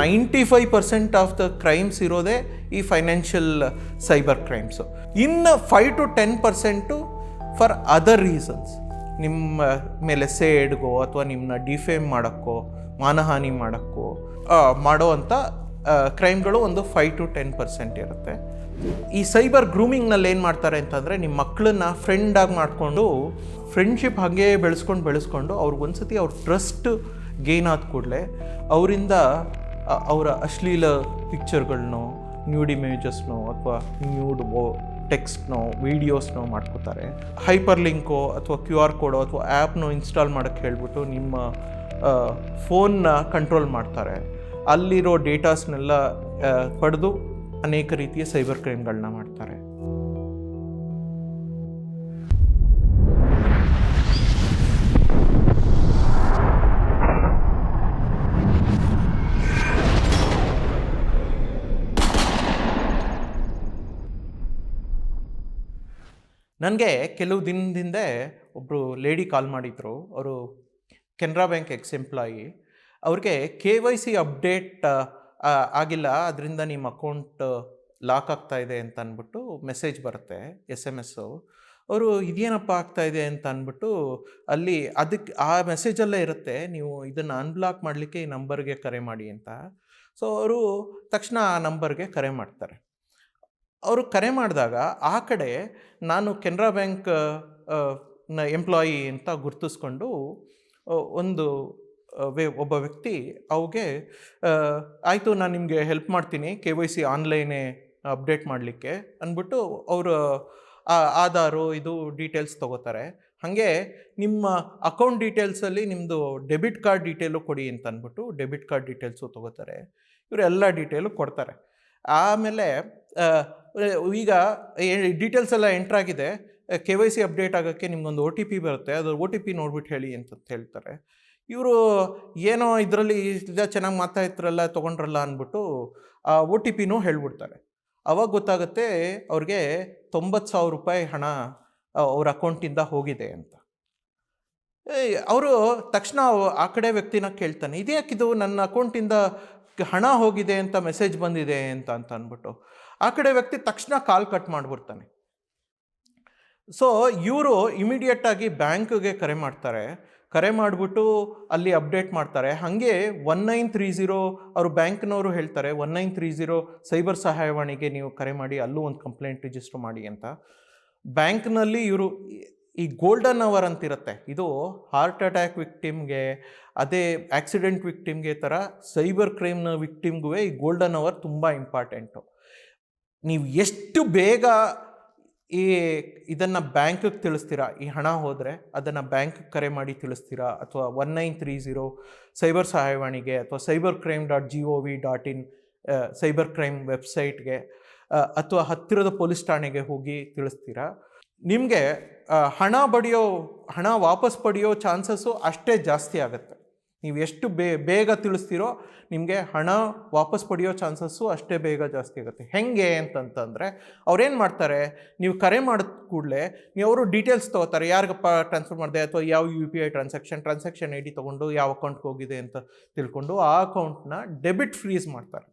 Ninety five percent of the crimes ಇರೋದೇ ಈ financial cyber crimes. ಇನ್ನು five to ten percent for other reasons. ನಿಮ್ಮ ಮೇಲೆ ಸೇಡ್ಗೋ ಅಥವಾ ನಿಮ್ಮನ್ನ ಡಿಫೇಮ್ ಮಾಡೋಕ್ಕೋ, ಮಾನಹಾನಿ ಮಾಡೋಕ್ಕೋ ಮಾಡೋವಂಥ ಕ್ರೈಮ್ಗಳು ಒಂದು ಫೈವ್ ಟು ಟೆನ್ ಪರ್ಸೆಂಟ್ ಇರುತ್ತೆ. ಈ ಸೈಬರ್ ಗ್ರೂಮಿಂಗ್ನಲ್ಲಿ ಏನು ಮಾಡ್ತಾರೆ ಅಂತಂದರೆ ನಿಮ್ಮ ಮಕ್ಕಳನ್ನ ಫ್ರೆಂಡಾಗಿ ಮಾಡಿಕೊಂಡು, ಫ್ರೆಂಡ್ಶಿಪ್ ಹಾಗೆ ಬೆಳೆಸ್ಕೊಂಡು ಬೆಳೆಸ್ಕೊಂಡು ಅವ್ರಿಗೆ ಒಂದ್ಸತಿ ಅವ್ರ ಟ್ರಸ್ಟ್ ಗೇನ್ ಆದ ಕೂಡಲೇ, ಅವರಿಂದ ಅವರ ಅಶ್ಲೀಲ ಪಿಕ್ಚರ್ಗಳನ್ನೋ ನ್ಯೂಡ್ ಇಮೇಜಸ್ನೋ ಅಥವಾ ನ್ಯೂಡ್ ಟೆಕ್ಸ್ಟ್ನೋ ವೀಡಿಯೋಸ್ನೋ ಮಾಡ್ಕೋತಾರೆ. ಹೈಪರ್ ಲಿಂಕೋ ಅಥವಾ ಕ್ಯೂ ಆರ್ ಕೋಡೋ ಅಥವಾ ಆ್ಯಪ್ನೋ ಇನ್ಸ್ಟಾಲ್ ಮಾಡೋಕ್ಕೆ ಹೇಳ್ಬಿಟ್ಟು ನಿಮ್ಮ ಫೋನ್ನ ಕಂಟ್ರೋಲ್ ಮಾಡ್ತಾರೆ. ಅಲ್ಲಿರೋ ಡೇಟಾಸ್ನೆಲ್ಲ ಪಡೆದು ಅನೇಕ ರೀತಿಯ ಸೈಬರ್ ಕ್ರೈಮ್ಗಳನ್ನ ಮಾಡ್ತಾರೆ. ನನಗೆ ಕೆಲವು ದಿನದಿಂದ ಒಬ್ಬರು ಲೇಡಿ ಕಾಲ್ ಮಾಡಿದರು. ಅವರು ಕೆನರಾ ಬ್ಯಾಂಕ್ ಎಕ್ಸ್ ಎಂಪ್ಲಾಯಿ ಅವ್ರಿಗೆ ಕೆ ವೈ ಸಿ ಅಪ್ಡೇಟ್ ಆಗಿಲ್ಲ. ಅದರಿಂದ ನಿಮ್ಮ ಅಕೌಂಟ್ ಲಾಕ್ ಆಗ್ತಾ ಇದೆ ಅಂತ ಅಂದ್ಬಿಟ್ಟು ಮೆಸೇಜ್ ಬರುತ್ತೆ, ಎಸ್ ಎಂ ಎಸ್ಸು ಅವರು ಇದೇನಪ್ಪ ಆಗ್ತಾ ಇದೆ ಅಂತ ಅಂದ್ಬಿಟ್ಟು ಅಲ್ಲಿ ಅದಕ್ಕೆ ಆ ಮೆಸೇಜಲ್ಲೇ ಇರುತ್ತೆ, ನೀವು ಇದನ್ನು ಅನ್ಬ್ಲಾಕ್ ಮಾಡಲಿಕ್ಕೆ ಈ ನಂಬರ್ಗೆ ಕರೆ ಮಾಡಿ ಅಂತ. ಸೊ ಅವರು ತಕ್ಷಣ ಆ ನಂಬರ್ಗೆ ಕರೆ ಮಾಡ್ತಾರೆ. ಅವರು ಕರೆ ಮಾಡಿದಾಗ ಆ ಕಡೆ ನಾನು ಕೆನರಾ ಬ್ಯಾಂಕ್ನ ಎಂಪ್ಲಾಯಿ ಅಂತ ಗುರ್ತಿಸ್ಕೊಂಡು ಒಂದು ವೇ ಒಬ್ಬ ವ್ಯಕ್ತಿ ಅವಗೆ ಆಯಿತು ನಾನು ನಿಮಗೆ ಹೆಲ್ಪ್ ಮಾಡ್ತೀನಿ, ಕೆ ವೈ ಸಿ ಆನ್ಲೈನೇ ಅಪ್ಡೇಟ್ ಮಾಡಲಿಕ್ಕೆ, ಅಂದ್ಬಿಟ್ಟು ಅವರು ಆಧಾರು, ಇದು ಡೀಟೇಲ್ಸ್ ತೊಗೋತಾರೆ. ಹಾಗೆ ನಿಮ್ಮ ಅಕೌಂಟ್ ಡೀಟೇಲ್ಸಲ್ಲಿ ನಿಮ್ಮದು ಡೆಬಿಟ್ ಕಾರ್ಡ್ ಡೀಟೇಲು ಕೊಡಿ ಅಂತ ಅಂದ್ಬಿಟ್ಟು ಡೆಬಿಟ್ ಕಾರ್ಡ್ ಡೀಟೇಲ್ಸು ತೊಗೋತಾರೆ. ಇವರು ಎಲ್ಲ ಡೀಟೇಲು ಕೊಡ್ತಾರೆ. ಆಮೇಲೆ ಈಗ ಡೀಟೇಲ್ಸ್ ಎಲ್ಲ ಎಂಟ್ರ್ ಆಗಿದೆ. ಕೆ ವೈ ಸಿ ಅಪ್ಡೇಟ್ ಆಗೋಕ್ಕೆ ನಿಮ್ಗೊಂದು ಒ ಟಿ ಪಿ ಬರುತ್ತೆ. ಅದು ಒ ಟಿ ಪಿ ನೋಡ್ಬಿಟ್ಟು ಹೇಳಿ ಅಂತ ಹೇಳ್ತಾರೆ. ಇವರು ಏನೋ ಇದರಲ್ಲಿ ಇಲ್ಲ ಚೆನ್ನಾಗಿ ಮಾತಾಡ್ತಿರಲ್ಲ ತೊಗೊಂಡ್ರಲ್ಲ ಅಂದ್ಬಿಟ್ಟು ಆ ಒ ಟಿ ಪಿನೂ ಹೇಳ್ಬಿಡ್ತಾರೆ. ಅವಾಗ ಗೊತ್ತಾಗುತ್ತೆ ಅವ್ರಿಗೆ ತೊಂಬತ್ತು ಸಾವಿರ ರೂಪಾಯಿ ಹಣ ಅವ್ರ ಅಕೌಂಟಿಂದ ಹೋಗಿದೆ ಅಂತ. ಅವರು ತಕ್ಷಣ ಆ ಕಡೆ ವ್ಯಕ್ತಿನ ಕೇಳ್ತಾನೆ ಇದ್ಯಾಕಿದು ನನ್ನ ಅಕೌಂಟಿಂದ ಹಣ ಹೋಗಿದೆ ಅಂತ ಮೆಸೇಜ್ ಬಂದಿದೆ ಅಂತ ಅಂತ ಅಂದ್ಬಿಟ್ಟು, ಆ ಕಡೆ ವ್ಯಕ್ತಿ ತಕ್ಷಣ ಕಾಲ್ ಕಟ್ ಮಾಡಿಬಿಡ್ತಾನೆ. ಸೊ ಇವರು ಇಮಿಡಿಯೇಟಾಗಿ ಬ್ಯಾಂಕ್ಗೆ ಕರೆ ಮಾಡ್ತಾರೆ. ಕರೆ ಮಾಡಿಬಿಟ್ಟು ಅಲ್ಲಿ ಅಪ್ಡೇಟ್ ಮಾಡ್ತಾರೆ. ಹಾಗೆ ಒನ್ ನೈನ್ ತ್ರೀ ಝೀರೋ ಅವರು ಬ್ಯಾಂಕ್ನವರು ಹೇಳ್ತಾರೆ one nine three zero cyber ಸಹಾಯವಾಣಿಗೆ ನೀವು ಕರೆ ಮಾಡಿ, ಅಲ್ಲೂ ಒಂದು ಕಂಪ್ಲೇಂಟ್ ರಿಜಿಸ್ಟರ್ ಮಾಡಿ ಅಂತ. ಬ್ಯಾಂಕ್ನಲ್ಲಿ ಇವರು ಈ ಗೋಲ್ಡನ್ ಅವರ್ ಅಂತಿರುತ್ತೆ. ಇದು ಹಾರ್ಟ್ ಅಟ್ಯಾಕ್ ವಿಕ್ಟಿಮ್ಗೆ, ಅದೇ ಆಕ್ಸಿಡೆಂಟ್ ವಿಕ್ಟಿಮ್ಗೆ ಥರ ಸೈಬರ್ ಕ್ರೈಮ್ನ ವಿಕ್ಟಿಮ್ಗೂ ಈ ಗೋಲ್ಡನ್ ಅವರ್ ತುಂಬ ಇಂಪಾರ್ಟೆಂಟು. ನೀವು ಎಷ್ಟು ಬೇಗ ಈ ಇದನ್ನು ಬ್ಯಾಂಕಿಗೆ ತಿಳಿಸ್ತೀರಾ? ಈ ಹಣ ಹೋದರೆ ಅದನ್ನು ಬ್ಯಾಂಕಿಗೆ ಕರೆ ಮಾಡಿ ತಿಳಿಸ್ತೀರಾ? ಅಥವಾ one nine three zero cyber ಸಹಾಯವಾಣಿಗೆ ಅಥವಾ cyber crime dot G O V dot in cyber crime ವೆಬ್ಸೈಟ್ಗೆ ಅಥವಾ ಹತ್ತಿರದ ಪೊಲೀಸ್ ಠಾಣೆಗೆ ಹೋಗಿ ತಿಳಿಸ್ತೀರಾ? ನಿಮಗೆ ಹಣ ಬಡಿಯೋ, ಹಣ ವಾಪಸ್ ಪಡೆಯೋ ಚಾನ್ಸಸ್ಸು ಅಷ್ಟೇ ಜಾಸ್ತಿ ಆಗುತ್ತೆ. ನೀವು ಎಷ್ಟು ಬೇ, ಬೇಗ ತಿಳಿಸ್ತೀರೋ ನಿಮಗೆ ಹಣ ವಾಪಸ್ ಪಡೆಯೋ ಚಾನ್ಸಸ್ಸು ಅಷ್ಟೇ ಬೇಗ ಜಾಸ್ತಿ ಆಗುತ್ತೆ. ಹೆಂಗೆ ಅಂತಂತಂದರೆ, ಅವ್ರೇನು ಮಾಡ್ತಾರೆ, ನೀವು ಕರೆ ಮಾಡಿದ ಕೂಡಲೇ ನೀವು ಅವರು ಡೀಟೇಲ್ಸ್ ತೊಗೋತಾರೆ, ಯಾರಿಗಪ್ಪ ಟ್ರಾನ್ಸ್ಫರ್ ಮಾಡಿದೆ ಅಥವಾ ಯಾವ U P I transaction transaction I D ತೊಗೊಂಡು ಯಾವ ಅಕೌಂಟ್ಗೆ ಹೋಗಿದೆ ಅಂತ ತಿಳ್ಕೊಂಡು ಆ ಅಕೌಂಟ್ನ ಡೆಬಿಟ್ ಫ್ರೀಸ್ ಮಾಡ್ತಾರೆ.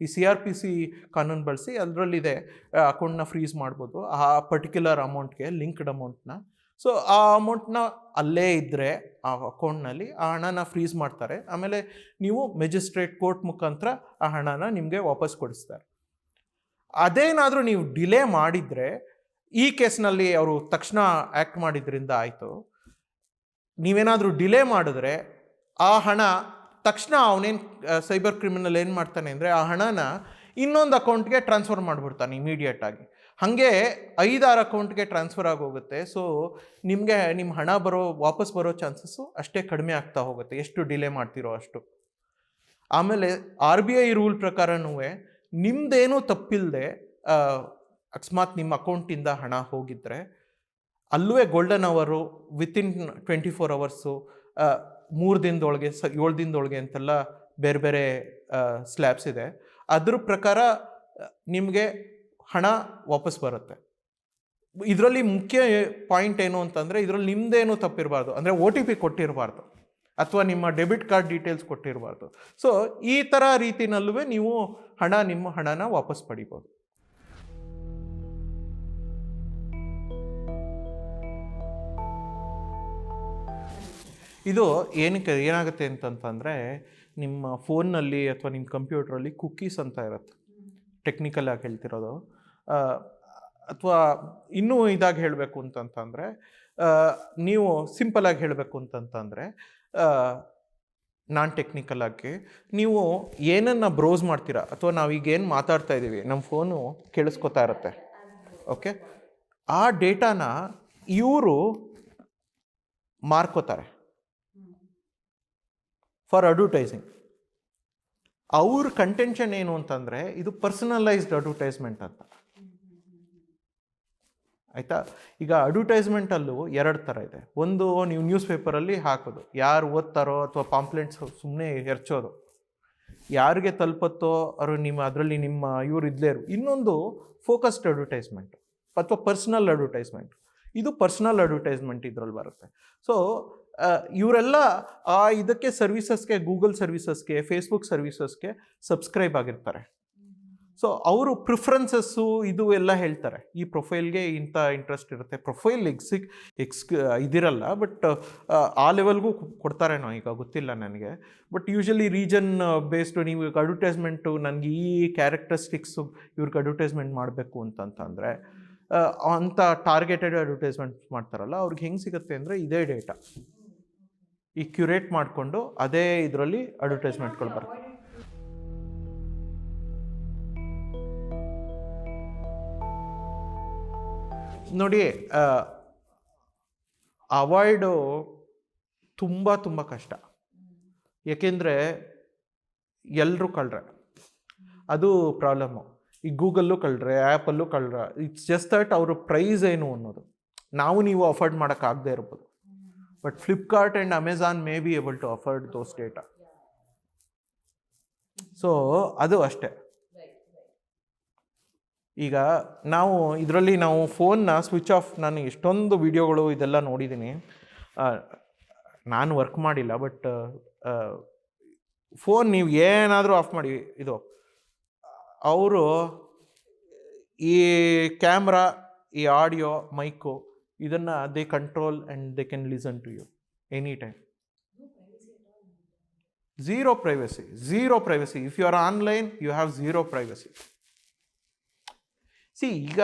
ಈ ಸಿ ಆರ್ ಪಿ ಸಿ ಕಾನೂನು ಬಳಸಿ ಅದರಲ್ಲಿದೆ ಅಕೌಂಟ್ನ ಫ್ರೀಸ್ ಮಾಡ್ಬೋದು. ಆ ಪರ್ಟಿಕ್ಯುಲರ್ ಅಮೌಂಟ್ಗೆ ಲಿಂಕ್ಡ್ ಅಮೌಂಟ್ನ ಸೊ ಆ ಅಮೌಂಟ್ನ ಅಲ್ಲೇ ಇದ್ದರೆ ಆ ಅಕೌಂಟ್ನಲ್ಲಿ ಆ ಹಣನ ಫ್ರೀಸ್ ಮಾಡ್ತಾರೆ. ಆಮೇಲೆ ನೀವು ಮೆಜಿಸ್ಟ್ರೇಟ್ ಕೋರ್ಟ್ ಮುಖಾಂತರ ಆ ಹಣನ ನಿಮಗೆ ವಾಪಸ್ ಕೊಡಿಸ್ತಾರೆ. ಅದೇನಾದರೂ ನೀವು ಡಿಲೇ ಮಾಡಿದರೆ, ಈ ಕೇಸ್ನಲ್ಲಿ ಅವರು ತಕ್ಷಣ ಆ್ಯಕ್ಟ್ ಮಾಡಿದ್ರಿಂದ ಆಯಿತು. ನೀವೇನಾದರೂ ಡಿಲೇ ಮಾಡಿದ್ರೆ, ಆ ಹಣ ತಕ್ಷಣ ಅವನೇನು ಸೈಬರ್ ಕ್ರಿಮಿನಲ್ ಏನು ಮಾಡ್ತಾನೆ ಅಂದರೆ ಆ ಹಣನ ಇನ್ನೊಂದು ಅಕೌಂಟ್ಗೆ ಟ್ರಾನ್ಸ್ಫರ್ ಮಾಡಿಬಿಡ್ತಾನೆ ಇಮಿಡಿಯೇಟಾಗಿ ಹಾಗೆ ಐದಾರು ಅಕೌಂಟ್ಗೆ ಟ್ರಾನ್ಸ್ಫರ್ ಆಗೋಗುತ್ತೆ. ಸೊ ನಿಮಗೆ ನಿಮ್ಮ ಹಣ ಬರೋ, ವಾಪಸ್ ಬರೋ ಚಾನ್ಸಸ್ಸು ಅಷ್ಟೇ ಕಡಿಮೆ ಆಗ್ತಾ ಹೋಗುತ್ತೆ. ಎಷ್ಟು ಡಿಲೇ ಮಾಡ್ತಿರೋ ಅಷ್ಟು. ಆಮೇಲೆ ಆರ್ ಬಿ ಐ ರೂಲ್ ಪ್ರಕಾರನೂ ನಿಮ್ಮದೇನೂ ತಪ್ಪಿಲ್ಲದೆ ಅಕಸ್ಮಾತ್ ನಿಮ್ಮ ಅಕೌಂಟಿಂದ ಹಣ ಹೋಗಿದ್ದರೆ ಅಲ್ಲೂ ಗೋಲ್ಡನ್ ಅವರು ವಿತಿನ್ ಟ್ವೆಂಟಿ ಫೋರ್ ಅವರ್ಸು ಮೂರು ದಿನದೊಳಗೆ ಸ, ಏಳು ದಿನದೊಳಗೆ ಅಂತೆಲ್ಲ ಬೇರೆ ಬೇರೆ ಸ್ಲ್ಯಾಬ್ಸ್ ಇದೆ. ಅದ್ರ ಪ್ರಕಾರ, ನಿಮಗೆ ಹಣ ವಾಪಸ್ ಬರುತ್ತೆ. ಇದರಲ್ಲಿ ಮುಖ್ಯ ಪಾಯಿಂಟ್ ಏನು ಅಂತಂದರೆ, ಇದರಲ್ಲಿ ನಿಮ್ಮದೇನು ತಪ್ಪಿರಬಾರ್ದು. ಅಂದರೆ ಒ ಟಿ ಪಿ ಕೊಟ್ಟಿರಬಾರ್ದು. ಅಥವಾ ನಿಮ್ಮ ಡೆಬಿಟ್ ಕಾರ್ಡ್ ಡೀಟೇಲ್ಸ್ ಕೊಟ್ಟಿರಬಾರ್ದು. ಸೊ ಈ ಥರ ರೀತಿನಲ್ಲೂ ನೀವು ಹಣ, ನಿಮ್ಮ ಹಣನ ವಾಪಸ್ ಪಡಿಬೋದು. ಇದು ಏನಕ್ಕೆ, ಏನಾಗುತ್ತೆ ಅಂತಂತಂದರೆ, ನಿಮ್ಮ ಫೋನ್ನಲ್ಲಿ ಅಥವಾ ನಿಮ್ಮ ಕಂಪ್ಯೂಟ್ರಲ್ಲಿ ಕುಕ್ಕೀಸ್ ಅಂತ ಇರುತ್ತೆ. ಟೆಕ್ನಿಕಲ್ ಆಗಿ ಹೇಳ್ತಿರೋದು. ಅಥವಾ ಇನ್ನೂ ಇದಾಗಿ ಹೇಳಬೇಕು ಅಂತಂತಂದರೆ ನೀವು ಸಿಂಪಲಾಗಿ ಹೇಳಬೇಕು ಅಂತಂತಂದರೆ ನಾನ್ ಟೆಕ್ನಿಕಲ್ ಆಗಿ ನೀವು ಏನನ್ನು ಬ್ರೌಸ್ ಮಾಡ್ತೀರಾ, ಅಥವಾ ನಾವೀಗ ಏನು ಮಾತಾಡ್ತಾ ಇದ್ದೀವಿ ನಮ್ಮ ಫೋನು ಕೇಳಿಸ್ಕೊತಾ ಇರುತ್ತೆ. ಓಕೆ? ಆ ಡೇಟಾನ ಇವರು ಮಾರ್ಕೋತಾರೆ. ಫಾರ್ ಅಡ್ವರ್ಟೈಸಿಂಗ್ ಅವ್ರ ಕಂಟೆನ್ಷನ್ ಏನು ಅಂತಂದರೆ ಇದು ಪರ್ಸನಲೈಸ್ಡ್ ಅಡ್ವರ್ಟೈಸ್ಮೆಂಟ್ ಅಂತ. ಆಯಿತಾ? ಈಗ ಅಡ್ವರ್ಟೈಸ್ಮೆಂಟಲ್ಲೂ ಎರಡು ಥರ ಇದೆ. ಒಂದು ನೀವು ನ್ಯೂಸ್ ಪೇಪರಲ್ಲಿ ಹಾಕೋದು. ಯಾರು ಓದ್ತಾರೋ ಅಥವಾ ಪಾಂಪ್ಲೆಂಟ್ಸ್ ಸುಮ್ಮನೆ ಎರಚೋದು. ಯಾರಿಗೆ ತಲುಪತ್ತೋ ಅವರು ನಿಮ್ಮ ಅದರಲ್ಲಿ ನಿಮ್ಮ ಇವರು ಇದ್ಲೇ ಇರು ಇನ್ನೊಂದು ಫೋಕಸ್ಡ್ ಅಡ್ವರ್ಟೈಸ್ಮೆಂಟ್ ಅಥವಾ ಪರ್ಸ್ನಲ್ ಅಡ್ವರ್ಟೈಸ್ಮೆಂಟ್ ಇದು ಪರ್ಸ್ನಲ್ ಅಡ್ವರ್ಟೈಸ್ಮೆಂಟ್ ಇದ್ರಲ್ಲಿ ಬರುತ್ತೆ. ಸೊ ಇವರೆಲ್ಲ ಆ ಇದಕ್ಕೆ ಸರ್ವಿಸಸ್ಗೆ ಗೂಗಲ್ ಸರ್ವಿಸಸ್ಗೆ ಫೇಸ್ಬುಕ್ ಸರ್ವಿಸಸ್ಗೆ ಸಬ್ಸ್ಕ್ರೈಬ್ ಆಗಿರ್ತಾರೆ. ಸೊ ಅವರು ಪ್ರಿಫರೆನ್ಸಸ್ಸು ಇದು ಎಲ್ಲ ಹೇಳ್ತಾರೆ. ಈ ಪ್ರೊಫೈಲ್ಗೆ ಇಂಥ ಇಂಟ್ರೆಸ್ಟ್ ಇರುತ್ತೆ. ಪ್ರೊಫೈಲ್ ಎಕ್ಸಿಕ್ ಎಕ್ಸ್ ಇದಿರಲ್ಲ ಬಟ್ ಆ ಲೆವೆಲ್ಗೂ ಕೊಡ್ತಾರೇನೋ ಈಗ ಗೊತ್ತಿಲ್ಲ ನನಗೆ. ಬಟ್ ಯೂಶಲಿ ರೀಜನ್ ಬೇಸ್ಡ್ ನೀವು ಈಗ ಅಡ್ವರ್ಟೈಸ್ಮೆಂಟು ನನಗೆ ಈ ಕ್ಯಾರೆಕ್ಟರಿಸ್ಟಿಕ್ಸು ಇವ್ರಿಗೆ ಅಡ್ವರ್ಟೈಸ್ಮೆಂಟ್ ಮಾಡಬೇಕು ಅಂತಂತಂದರೆ ಅಂಥ ಟಾರ್ಗೆಟೆಡ್ ಅಡ್ವರ್ಟೈಸ್ಮೆಂಟ್ ಮಾಡ್ತಾರಲ್ಲ, ಅವ್ರಿಗೆ ಹೆಂಗೆ ಸಿಗುತ್ತೆ ಅಂದರೆ ಇದೇ ಡೇಟಾ ಈ ಕ್ಯೂರೇಟ್ ಮಾಡಿಕೊಂಡು ಅದೇ ಇದರಲ್ಲಿ ಅಡ್ವರ್ಟೈಸ್ಮೆಂಟ್ಗಳು ಬರ್ತವೆ ನೋಡಿ ಅವಾಯ್ಡು ತುಂಬ ತುಂಬ ಕಷ್ಟ. ಏಕೆಂದರೆ ಎಲ್ಲರೂ ಕಳ್ರೆ. ಅದು ಪ್ರಾಬ್ಲಮ್ಮು ಈ ಗೂಗಲ್ಲೂ ಕಳ್ರೆ ಆ್ಯಪಲ್ಲೂ ಕಳ್ರೆ. ಇಟ್ಸ್ ಜಸ್ಟ್ ದಟ್ ಅವ್ರ ಪ್ರೈಸ್ ಏನು ಅನ್ನೋದು. ನಾವು ನೀವು ಅಫೋರ್ಡ್ ಮಾಡೋಕ್ಕಾಗದೇ ಇರ್ಬೋದು. But Flipkart and Amazon may be able to afford those data so ಅದು ಅಷ್ಟೇ. ಈಗ ನಾವು ಇದರಲ್ಲಿ ನಾವು ಫೋನ್ನ ಸ್ವಿಚ್ ಆಫ್ ನಾನು ಎಷ್ಟೊಂದು ವಿಡಿಯೋಗಳು ಇದೆಲ್ಲ ನೋಡಿದ್ದೀನಿ. ನಾನು ವರ್ಕ್ ಮಾಡಿಲ್ಲ ಬಟ್ ಫೋನ್ ನೀವು ಏನಾದರೂ ಆಫ್ ಮಾಡಿ, ಇದು, ಅವರು ಈ ಕ್ಯಾಮ್ರಾ ಈ ಆಡಿಯೋ ಮೈಕು ಇದನ್ನು they control and they can listen to you any time zero privacy zero privacy if you are online you have zero privacy see ಈಗ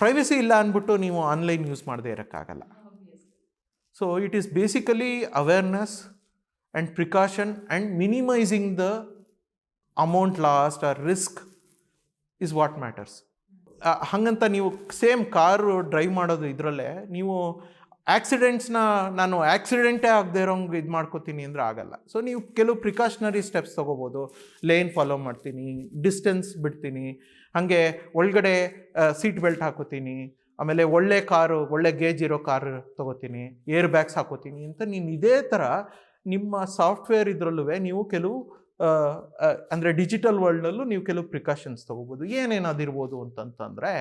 ಪ್ರೈವಸಿ ಇಲ್ಲ ಅಂದ್ಬಿಟ್ಟು ನೀವು ಆನ್ಲೈನ್ ಯೂಸ್ ಮಾಡದೇ ಇರೋಕ್ಕಾಗಲ್ಲ. So it is basically awareness and precaution and minimising the amount lost or risk is what matters ಹಾಗಂತ ನೀವು same car drive ಮಾಡೋದು ಇದರಲ್ಲೇ ನೀವು ಆಕ್ಸಿಡೆಂಟ್ಸ್ನ ನಾನು ಆ್ಯಕ್ಸಿಡೆಂಟೇ ಆಗದೆ ಇರೋಂಗೆ ಇದು ಮಾಡ್ಕೋತೀನಿ ಅಂದರೆ ಆಗಲ್ಲ. ಸೊ ನೀವು ಕೆಲವು ಪ್ರಿಕಾಷನರಿ ಸ್ಟೆಪ್ಸ್ ತೊಗೋಬೋದು. ಲೇನ್ ಫಾಲೋ ಮಾಡ್ತೀನಿ ಡಿಸ್ಟೆನ್ಸ್ ಬಿಡ್ತೀನಿ, ಹಾಗೆ ಒಳಗಡೆ ಸೀಟ್ ಬೆಲ್ಟ್ ಹಾಕೋತೀನಿ, ಆಮೇಲೆ ಒಳ್ಳೆ ಕಾರು, ಒಳ್ಳೆ ಗೇಜ್ ಇರೋ ಕಾರ್ ತೊಗೋತೀನಿ ಏರ್ ಬ್ಯಾಗ್ಸ್ ಹಾಕೋತೀನಿ ಅಂತ ನೀನು ಇದೇ ಥರ ನಿಮ್ಮ ಸಾಫ್ಟ್ವೇರ್ ಇದರಲ್ಲೂ ನೀವು ಕೆಲವು ಅಂದರೆ ಡಿಜಿಟಲ್ ವರ್ಲ್ಡಲ್ಲೂ ನೀವು ಕೆಲವು ಪ್ರಿಕಾಷನ್ಸ್ ತೊಗೋಬೋದು. ಏನೇನಾದಿರ್ಬೋದು ಅಂತಂತಂದರೆ,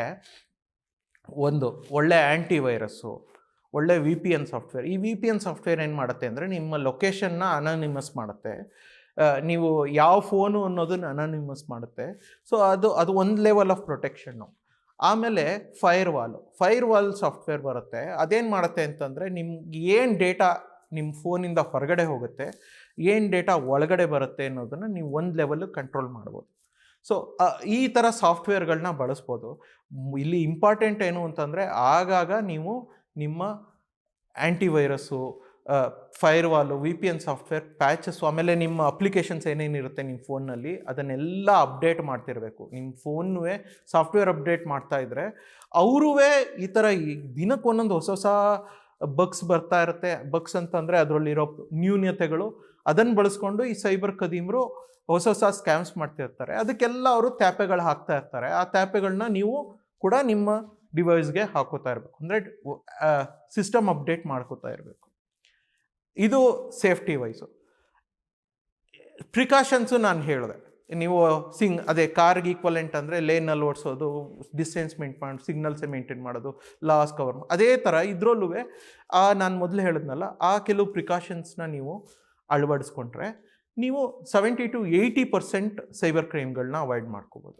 ಒಂದು, ಒಳ್ಳೆ ಆ್ಯಂಟಿ ವೈರಸ್ಸು ಒಳ್ಳೆ ವಿ ಪಿ ಎನ್ ಸಾಫ್ಟ್ವೇರ್ ಈ ವಿ ಪಿ ಎನ್ ಸಾಫ್ಟ್ವೇರ್ ಏನು ಮಾಡುತ್ತೆ ಅಂದರೆ ನಿಮ್ಮ ಲೊಕೇಶನ್ನ ಅನಾನಿಮಸ್ ಮಾಡುತ್ತೆ. ನೀವು ಯಾವ ಫೋನು ಅನ್ನೋದನ್ನು ಅನಾನಿಮಸ್ ಮಾಡುತ್ತೆ. ಸೊ ಅದು ಅದು ಒಂದು ಲೆವೆಲ್ ಆಫ್ ಪ್ರೊಟೆಕ್ಷನ್ನು ಆಮೇಲೆ firewall firewall software ಬರುತ್ತೆ. ಅದೇನು ಮಾಡುತ್ತೆ ಅಂತಂದರೆ ನಿಮ್ಗೆ ಏನು ಡೇಟಾ ನಿಮ್ಮ ಫೋನಿಂದ ಹೊರಗಡೆ ಹೋಗುತ್ತೆ ಏನು ಡೇಟಾ ಒಳಗಡೆ ಬರುತ್ತೆ ಅನ್ನೋದನ್ನು ನೀವು ಒಂದು ಲೆವೆಲ್ ಕಂಟ್ರೋಲ್ ಮಾಡ್ಬೋದು. ಸೊ ಈ ಥರ ಸಾಫ್ಟ್ವೇರ್ಗಳನ್ನ ಬಳಸ್ಬೋದು. ಇಲ್ಲಿ ಇಂಪಾರ್ಟೆಂಟ್ ಏನು ಅಂತಂದರೆ ಆಗಾಗ ನೀವು ನಿಮ್ಮ antivirus firewall V P N software patches ಆಮೇಲೆ ನಿಮ್ಮ ಅಪ್ಲಿಕೇಶನ್ಸ್ ಏನೇನಿರುತ್ತೆ ನಿಮ್ಮ ಫೋನ್ನಲ್ಲಿ ಅದನ್ನೆಲ್ಲ ಅಪ್ಡೇಟ್ ಮಾಡ್ತಿರಬೇಕು. ನಿಮ್ಮ ಫೋನ್ನೂ ಸಾಫ್ಟ್ವೇರ್ ಅಪ್ಡೇಟ್ ಮಾಡ್ತಾ ಇದ್ದರೆ ಅವರೂ ಈ ಥರ ದಿನಕ್ಕೆ ಒಂದೊಂದು ಹೊಸ ಹೊಸ ಬಗ್ಸ್ ಬರ್ತಾ ಇರುತ್ತೆ. ಬಗ್ಸ್ ಅಂತಂದರೆ ಅದರಲ್ಲಿರೋ ನ್ಯೂನ್ಯತೆಗಳು ಅದನ್ನು ಬಳಸ್ಕೊಂಡು ಈ ಸೈಬರ್ ಕದೀಮರು ಹೊಸ ಹೊಸ ಸ್ಕ್ಯಾಮ್ಸ್ ಮಾಡ್ತಿರ್ತಾರೆ. ಅದಕ್ಕೆಲ್ಲ ಅವರು ತ್ಯಾಪೆಗಳು ಹಾಕ್ತಾ ಇರ್ತಾರೆ. ಆ ತ್ಯಾಪೆಗಳನ್ನ ನೀವು ಕೂಡ ನಿಮ್ಮ ಡಿವೈಸ್ಗೆ ಹಾಕೋತಾ ಇರಬೇಕು. ಅಂದರೆ ಸಿಸ್ಟಮ್ ಅಪ್ಡೇಟ್ ಮಾಡ್ಕೋತಾ ಇರಬೇಕು. ಇದು ಸೇಫ್ಟಿ ವೈಸು. ಪ್ರಿಕಾಷನ್ಸು ನಾನು ಹೇಳಿದೆ. ನೀವು ಸಿಂಗ್, ಅದೇ ಕಾರ್ಗೆ ಈಕ್ವಲೆಂಟ್ ಅಂದರೆ ಲೇನಲ್ಲಿ ಓಡಿಸೋದು ಡಿಸ್ಟೆನ್ಸ್ ಮೇಂಟ್ ಮಾಡಿ ಸಿಗ್ನಲ್ಸೇ ಮೇಂಟೈನ್ ಮಾಡೋದು ಲಾಸ್ ಕವರ್ ಅದೇ ಥರ ಇದರಲ್ಲೂ ಆ ನಾನು ಮೊದಲು ಹೇಳಿದ್ನಲ್ಲ, ಆ ಕೆಲವು ಪ್ರಿಕಾಷನ್ಸ್ನ ನೀವು ಅಳವಡಿಸ್ಕೊಂಡ್ರೆ ನೀವು seventy to eighty percent cyber ಕ್ರೈಮ್ಗಳನ್ನ avoid ಮಾಡ್ಕೋಬೋದು.